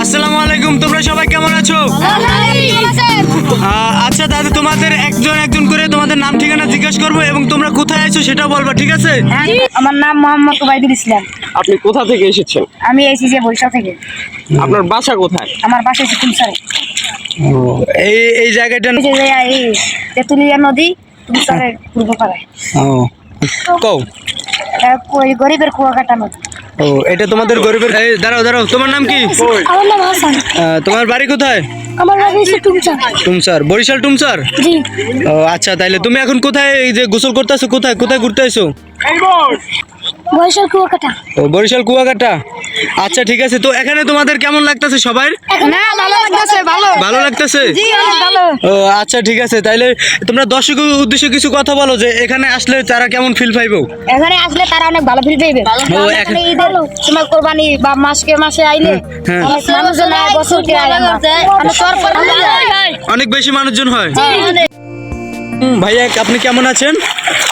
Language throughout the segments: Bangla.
আসসালামু আলাইকুম তোমরা সবাই কেমন আছো? আচ্ছা দাদা তোমাদের একজন একজন করে তোমাদের নাম ঠিকানা জিজ্ঞেস করব এবং তোমরা কোথায় আছো সেটাও বলবা ঠিক আছে? আমার নাম মোহাম্মদ ওবায়দুল ইসলাম। আপনি কোথা থেকে এসেছেন? আমি এসেছি যে বরিশাল থেকে। আপনার বাসা কোথায়? আমার বাসা হচ্ছে তুমসারে। এই এই জায়গাটা এই তেঁতুলিয়া নদী তুমসারের পূর্ব পাড়ায় ও। কও। গরিবের কুয়াকাটা নদী। ও এটা তোমাদের গরিবের এই দাঁড়াও দাঁড়াও তোমার নাম কি? আমার নাম হাসান। আহ, তোমার বাড়ি কোথায়? আমার বাড়ি হচ্ছে তুমসার টুমসার বরিশাল টুমসার জি। ও আচ্ছা তাইলে তুমি এখন কোথায় এই যে গোসল করতেছো? কোথায় কোথায় ঘুরতে আইছো? বরিশাল কুয়াকাটা। ও বরিশাল কুয়াকাটা? আচ্ছা ঠিক আছে। তো এখানে তোমাদের কেমন লাগতেছে সবাই? না ভালো লাগতেছে ভালো। ভালো লাগতেছে? জি অনেক ভালো। ও আচ্ছা ঠিক আছে। তাইলে তোমরা দর্শকের উদ্দেশ্যে কিছু কথা বলো যে এখানে আসলে তারা কেমন ফিল পাইবো? এখানে আসলে তারা অনেক ভালো ফিল পাইবে। ও, এখন- এখানে ঈদের সময় কোরবানি বা মাসকে মাসে আইলে হ্যাঁ। মানুষজন আয় বছরকে আয় আমরা। অনেক অনেক বেশি মানুষজন হয়। ভাইয়া আপনি কেমন আছেন?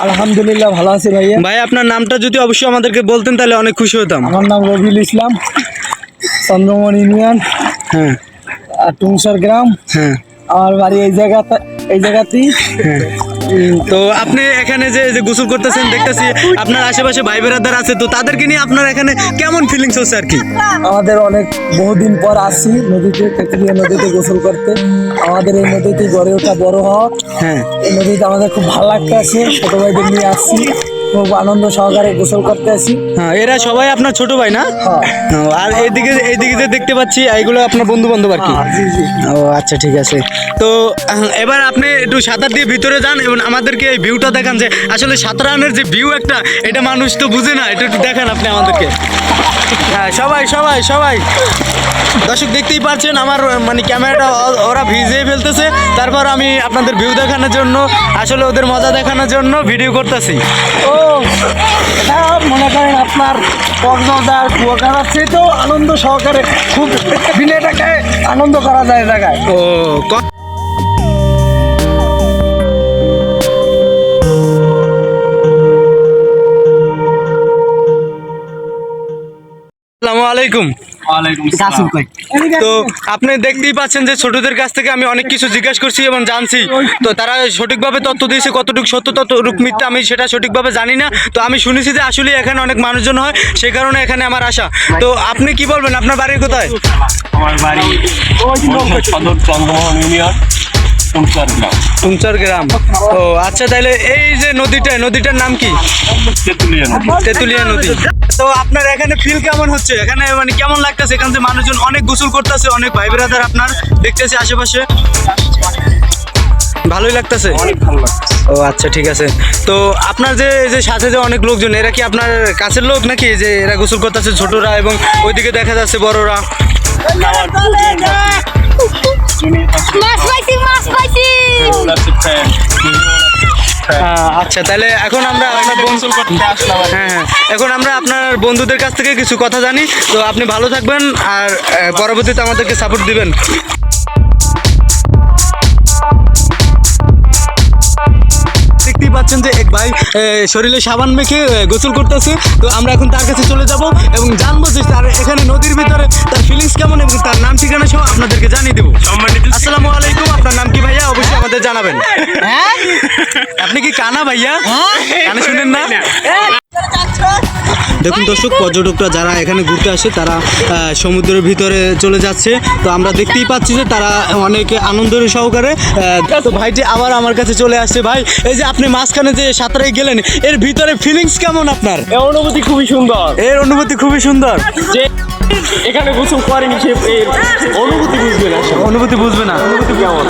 আলহামদুলিল্লাহ ভালো আছি ভাইয়া। ভাই আপনার নামটা যদি অবশ্যই আমাদেরকে বলতেন তাহলে অনেক খুশি হতাম। আমার নাম রবিউল ইসলাম চন্দ্রমণ ইউনিয়ন হ্যাঁ। আর টুংসর গ্রাম। হ্যাঁ। আমার বাড়ি এই জায়গাতে এই জায়গাতেই। হ্যাঁ। তো আপনি এখানে যে যে গোসল করতেছেন দেখতেছি আপনার আশেপাশে ভাই বেরাদার আছে তো তাদেরকে নিয়ে আপনার এখানে কেমন ফিলিংস হচ্ছে আর কি? আমাদের অনেক বহুদিন পর আসি নদীতে তেঁতুলিয়া নদীতে গোসল করতে। আমাদের এই নদীতে গড়ে ওঠা বড় হওয়া। হ্যাঁ। এই নদীতে আমাদের খুব ভালো লাগতে আছে ছোট ভাইদের নিয়ে আসছি। খুব আনন্দ সহকারে গোসল করতে আসি। হ্যাঁ এরা সবাই আপনার ছোট ভাই না? হ্যাঁ। আর এইদিকে এইদিকে যে দেখতে পাচ্ছি এইগুলো আপনার বন্ধু বান্ধব আর কি? হ্যাঁ, ও আচ্ছা ঠিক আছে। তো এবার আপনি একটু সাঁতার দিয়ে ভিতরে যান এবং আমাদেরকে এই ভিউটা দেখান যে আসলে সাঁতরানের যে ভিউ একটা এটা মানুষ তো বুঝে না। এটা একটু দেখান আপনি আমাদেরকে। হ্যাঁ সবাই সবাই সবাই। দর্শক দেখতেই পাচ্ছেন আমার মানে ক্যামেরাটা ওরা ভিজিয়ে ফেলতেছে। তারপর আমি আপনাদের ভিউ দেখানোর জন্য আসলে ওদের মজা দেখানোর জন্য ভিডিও করতেছি। ও মনে করেন আপনার কক্সবাজার কুয়াকাটার তো আনন্দ সহকারে খুব দিনে এটাকে আনন্দ করা যায় জায়গায়। ও আলাইকুম। তো আপনি দেখতেই পাচ্ছেন যে ছোটদের কাছ থেকে আমি অনেক কিছু জিজ্ঞাসা করছি এবং জানছি। তো তারা সঠিকভাবে তথ্য দিয়েছে কতটুকু সত্য ততটুক মিথ্যা আমি সেটা সঠিকভাবে জানি না। তো আমি শুনেছি যে আসলে এখানে অনেক মানুষজন হয় সেই কারণে এখানে আমার আশা। তো আপনি কি বলবেন? আপনার বাড়ি কোথায়? আমার বাড়ি সদর চন্দ্রমোহন ইউনিয়ন। টুমসার গ্রাম। ও আচ্ছা তাহলে এই যে নদীটা নদীটার নাম কি? তেঁতুলিয়া নদী। তেতুলিয়া নদী। তো আপনার এখানে ফিল কেমন হচ্ছে? এখানে মানে কেমন লাগতেছে? এখানে যে মানুষজন অনেক গোসল করতেছে অনেক ভাই ব্রাদার আপনার দেখতেছে আশেপাশে। ভালোই লাগতেছে? অনেক ভালো ও আচ্ছা ঠিক আছে। তো আপনার যে এই যে সাথে যে অনেক লোকজন এরা কি আপনার কাছের লোক নাকি? যে এরা গোসল করতেছে ছোটরা এবং ওইদিকে দেখা যাচ্ছে বড়রা? আচ্ছা তাহলে এখন আমরা আপনার। হ্যাঁ হ্যাঁ। এখন আমরা আপনার বন্ধুদের কাছ থেকে কিছু কথা জানি। তো আপনি ভালো থাকবেন আর পরবর্তীতে আমাদেরকে সাপোর্ট দিবেন। দেখতেই পাচ্ছেন যে এক ভাই শরীরে সাবান মেখে গোসল করতেছে। তো আমরা এখন তার কাছে চলে যাব এবং জানব যে তার এখানে নদীর ভিতরে তার ফিলিংস কেমন এবং তার নাম ঠিকানা সহ আপনাদেরকে জানিয়ে দেবো। আসসালামু আলাইকুম আপনার নাম কি? আমাদের জানাবেন। আপনি কি কানা ভাইয়া? কানে শুনেন না? দেখুন দর্শক পর্যটকরা যারা এখানে ঘুরতে আসে তারা আহ, সমুদ্রের ভিতরে চলে যাচ্ছে। তো আমরা দেখতেই পাচ্ছি যে তারা অনেক আনন্দের সহকারে তো ভাইটি আবার আমার কাছে চলে আসছে। ভাই এই যে আপনি মাঝখানে যে সাঁতারে গেলেন এর ভিতরে ফিলিংস কেমন আপনার? এই অনুভূতি খুবই সুন্দর। এর অনুভূতি খুবই সুন্দর। যে এখানে গোসল করেনি সে অনুভূতি বুঝবে না অনুভূতি বুঝবে না। অনুভূতি কেমন?